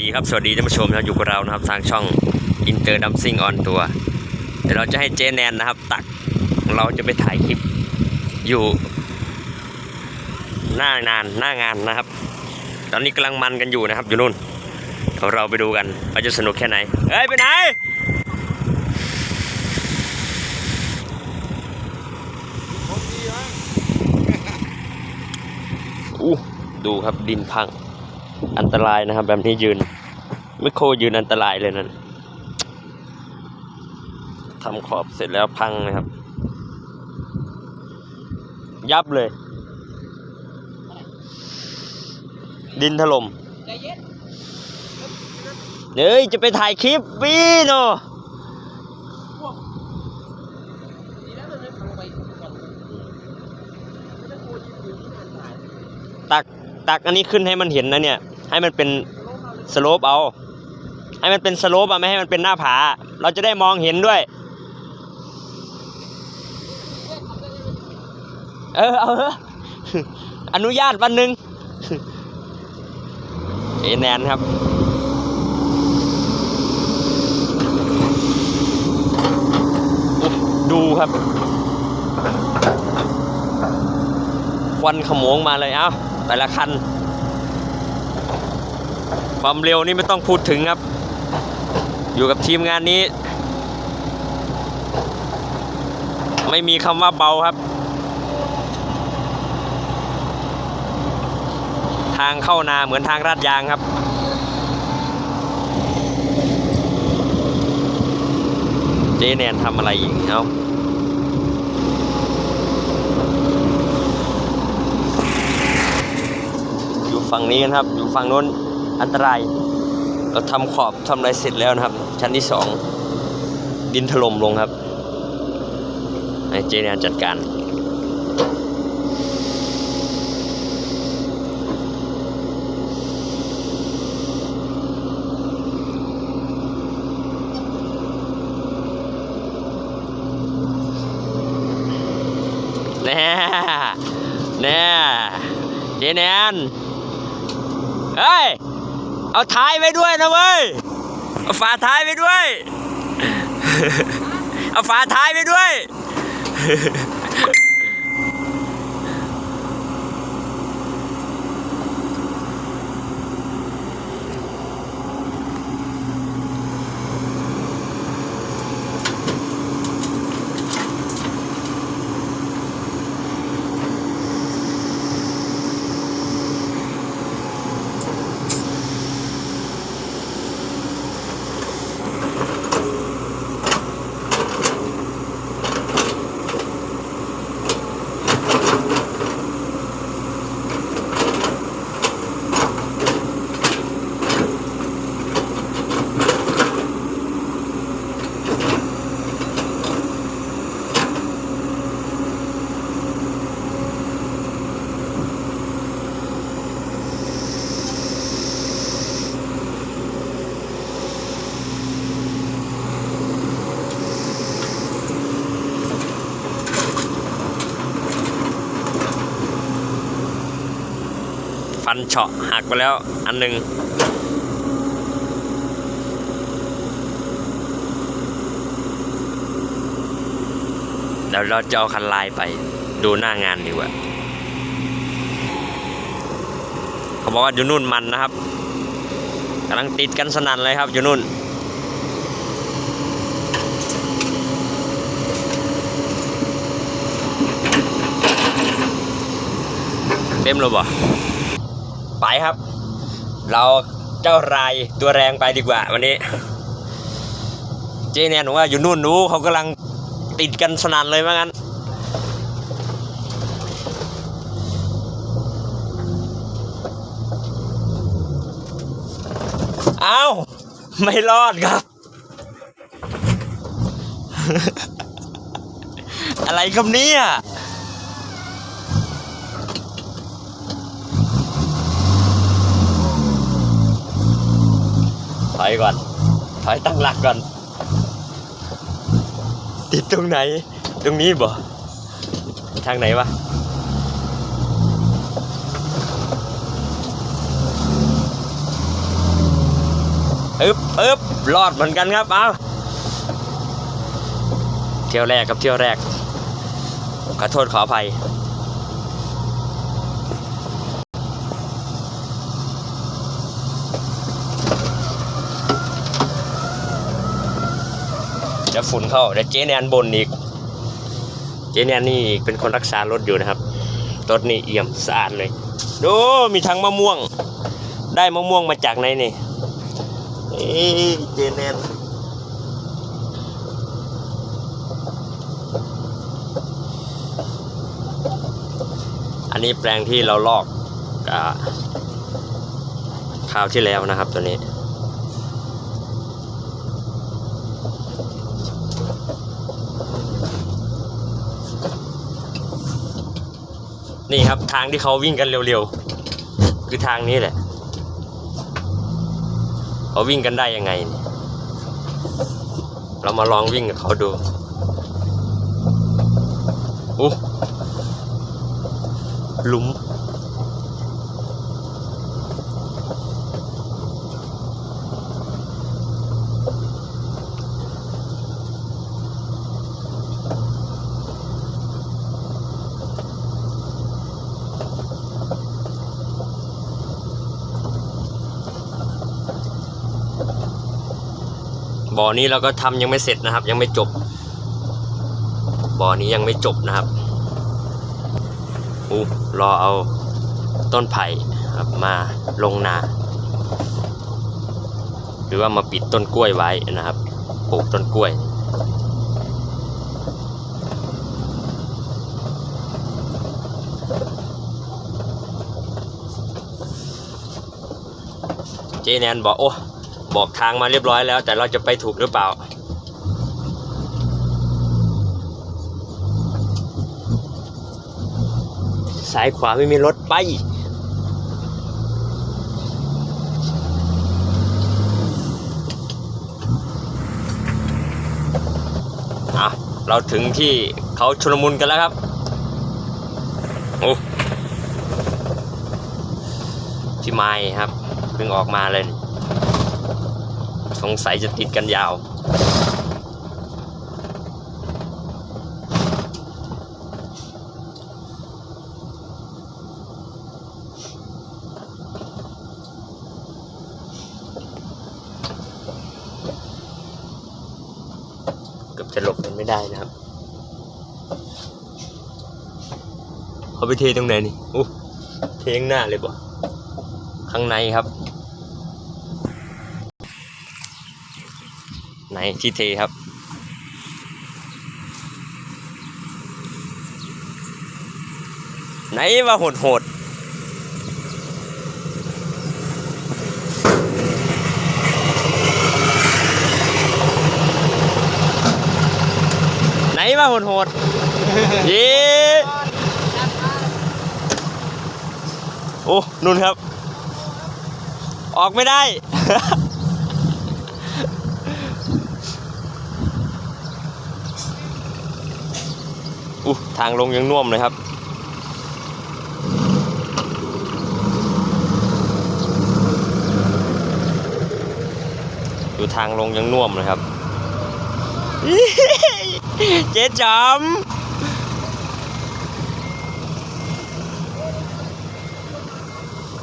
ดีครับ สวัสดีท่านผู้ชมนะครับอยู่กับเรานะครับทางช่องอินเตอร์ดัมซิงออนตัว เดี๋ยวเราจะให้เจแนนนะครับ ตักเราจะไปถ่ายคลิปอยู่ หน้างานหน้างานนะครับ ตอนนี้กำลังมันกันอยู่นะครับอยู่นู่นเดี๋ยวเราไปดูกันว่าจะสนุกแค่ไหนเฮ้ยไปไหนอู้ดูครับดินพัง อันตรายนะครับ แบบนี้ยืน ไม่โคยืนอันตรายเลยนั่นทำขอบเสร็จแล้วพังนะครับ ยับเลย ดินถล่มเฮ้ย จะไปถ่ายคลิปวีโนพวกดีแล้วมันไม่พังไปก่อนานตายตัก ตักอันนี้ขึ้นให้มันเห็นนะเนี่ย ให้มันเป็นสโลปเอา ให้มันเป็นสโลปอะไม่ให้มันเป็นหน้าผา เราจะได้มองเห็นด้วย เออเอาเถอะอนุญาตวันหนึ่งเอแนนครับดูครับควันขโมงมาเลยเอ้าแต่ละคัน ความเร็วนี่ไม่ต้องพูดถึงครับ อยู่กับทีมงานนี้ ไม่มีคำว่าเบาครับ ทางเข้านาเหมือนทางลาดยางครับเจแนนทำอะไรอีกเอาอยู่ฝั่งนี้กันครับ อยู่ฝั่งโน้น อันตราย เราทำขอบทำอะไรเสร็จแล้วนะครับ ชั้นที่สองดินถล่มลงครับให้เจแนนจัดการแน่แน่เจแนนเฮ้ย เอาท้ายไว้ด้วยนะเว้ย เอาฝาท้ายไว้ด้วย เอาฝาท้ายไว้ด้วย ฟันเฉาะหักไปแล้วอันหนึ่งเดี๋ยวเราจะเอาคันลายไปดูหน้างานดีกว่าเขาบอกว่าอยู่นู่นมันนะครับกำลังติดกันสนั่นเลยครับอยู่นู่นเต็มเลยบ่ ไปครับ เราเจ้ารายตัวแรงไปดีกว่า วันนี้ เจแนนบอกว่าอยู่นู่นนู้เขากำลังติดกันสนั่นเลยว่างั้นเอ้า ไม่รอดครับ อะไรครับเนี่ย อยก่อน ถอยตั้งหลักก่อน ติดตรงไหน ตรงนี้บ่ ทางไหนวะอึบอึบรอดเหมือนกันครับ เอาเที่ยวแรกกับเที่ยวแรก ขอโทษขออภัย เดี๋ยวฝุ่นเข้าเดี๋ยวเจ๊แนนบนอีก เจ๊แนนนี่เป็นคนรักษารถอยู่นะครับรถนี่เอี่ยมสะอาดเลยดูมีทั้งมะม่วง ได้มะม่วงมาจากไหนนี่เอ้ยเจแนนอันนี้แปลงที่เราลอกกับคราวที่แล้วนะครับตัวนี้ นี่ครับทางที่เขาวิ่งกันเร็วๆ คือทางนี้แหละ เขาวิ่งกันได้ยังไง เรามาลองวิ่งกับเขาดูอู้หลุม บ่อนี้เราก็ทำยังไม่เสร็จนะครับ ยังไม่จบ บ่อนี้ยังไม่จบนะครับอู้รอเอาต้นไผ่ครับมาลงนาหรือว่ามาปิดต้นกล้วยไว้นะครับ ปลูกต้นกล้วยเจแนนบอกโอ้ บอกทางมาเรียบร้อยแล้ว แต่เราจะไปถูกหรือเปล่า ซ้ายขวาไม่มีรถไปอะเราถึงที่เขาชุลมุนกันแล้วครับ โอ้ที่ไม้ครับเพิ่งออกมาเลย สงสัยจะติดกันยาว เกือบจะหลบกันไม่ได้นะครับเขาไปเทตรงไหนนี่อู้เทข้างหน้าเลยบ่ข้างในครับ ไหนที่เทครับ ไหนว่าโหดโหดไหนว่าโหดโหดเย้โอ้นุ่นครับ ออกไม่ได้ ทางลงยังน่วมเลยครับ ดูทางลงยังน่วมเลยครับ เจ๊จอม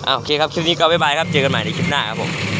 อ่าโอเคครับ คลิปนี้ก็บ๊ายบายครับ เจอกันใหม่ในคลิปหน้าครับผม